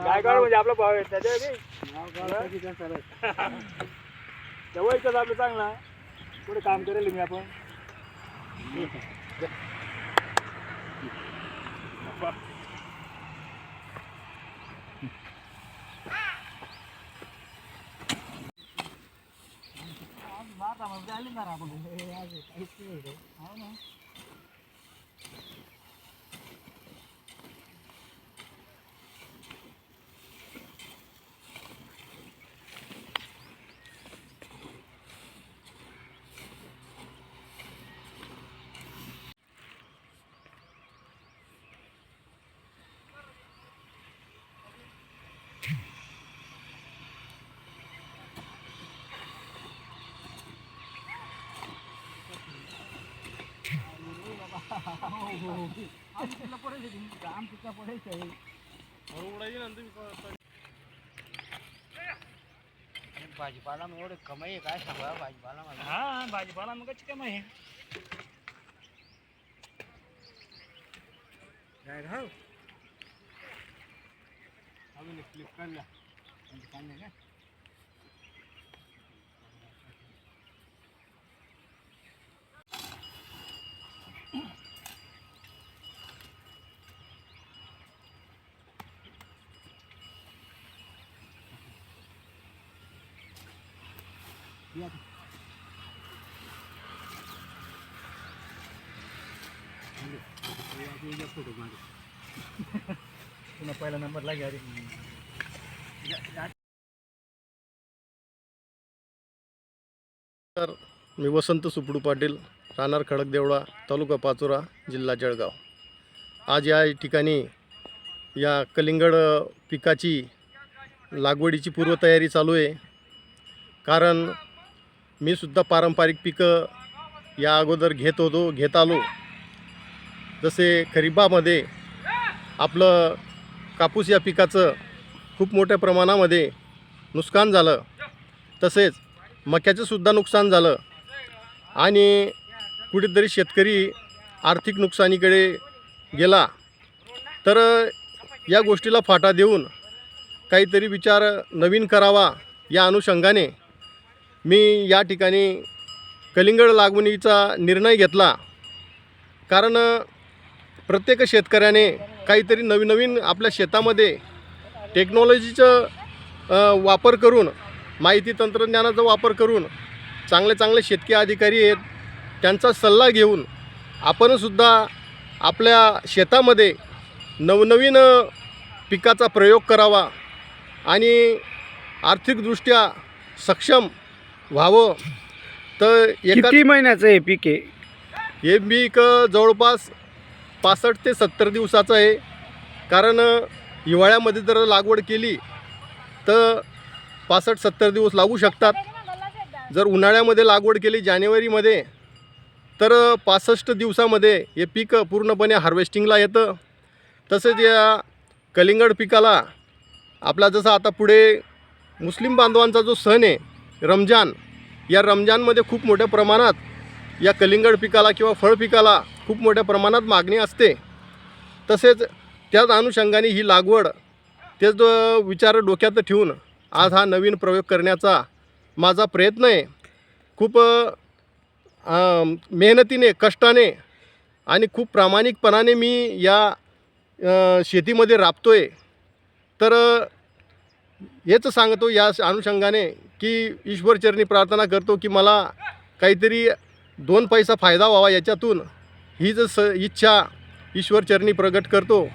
गायकवाड म्हणजे आपला भाव आहे त्याच्या जवळचं आपलं चांगला पुढे काम करेल मी आपण. भाजीपाला मग एवढे कमाई आहे काय सांगा भाजीपाला मला हा भाजीपाला मग कशी काय आहे. काय घाल अजून एक क्लिप पुन्हा पहिला नंबर लागे अरे तर मी वसंत सुपडू पाटील राहणार खडकदेवळा तालुका पाचोरा जिल्हा जळगाव. आज या ठिकाणी या कलिंगड पिकाची लागवडीची पूर्वतयारी चालू आहे. कारण मी सुद्धा पारंपरिक पिकं या अगोदर घेत होतो घेत आलो. जसे खरीपामध्ये आपलं कापूस या पिकाचं खूप मोठ्या प्रमाणामध्ये नुकसान झालं तसेच मक्याचंसुद्धा नुकसान झालं आणि कुठेतरी शेतकरी आर्थिक नुकसानीकडे गेला. तर या गोष्टीला फाटा देऊन काहीतरी विचार नवीन करावा या अनुषंगाने मी या ठिकाणी कलिंगड लागवणीचा निर्णय घेतला. कारण प्रत्येक शेतकऱ्याने काहीतरी नवीन नवीन आपल्या शेतामध्ये टेक्नॉलॉजीचं वापर करून माहिती तंत्रज्ञानाचा वापर करून चांगले चांगले शेतकी अधिकारी आहेत त्यांचा सल्ला घेऊन आपणसुद्धा आपल्या शेतामध्ये नवनवीन पिकाचा प्रयोग करावा आणि आर्थिकदृष्ट्या सक्षम व्हावं. तर एका किती महिन्याचं आहे पीक आहे? हे पीक जवळपास पासष्ट ते सत्तर दिवसाचं आहे. कारण हिवाळ्यामध्ये जर लागवड केली तर पासष्ट सत्तर दिवस लागू शकतात. जर उन्हाळ्यामध्ये लागवड केली जानेवारीमध्ये तर पासष्ट दिवसामध्ये हे पीक पूर्णपणे हार्वेस्टिंगला येतं. तसेच या कलिंगड पिकाला आपला जसा आता पुढे मुस्लिम बांधवांचा जो सण आहे रमजान. या रमजानमध्ये खूप मोठ्या प्रमाणात या कलिंगड पिकाला किंवा फळ पिकाला खूप मोठ्या प्रमाणात मागणी असते. तसेच त्याच अनुषंगाने ही लागवड तेच विचार डोक्यात ठेवून आज हा नवीन प्रयोग करण्याचा माझा प्रयत्न आहे. खूप मेहनतीने कष्टाने आणि खूप प्रामाणिकपणाने मी या शेतीमध्ये राबतो आहे तर हेच सांगतो या अनुषंगाने की ईश्वरचरणी प्रार्थना करतो की मला काहीतरी दोन पैसा फायदा व्हावा याच्यातून ही जर स इच्छा ईश्वरचरणी प्रगट करतो.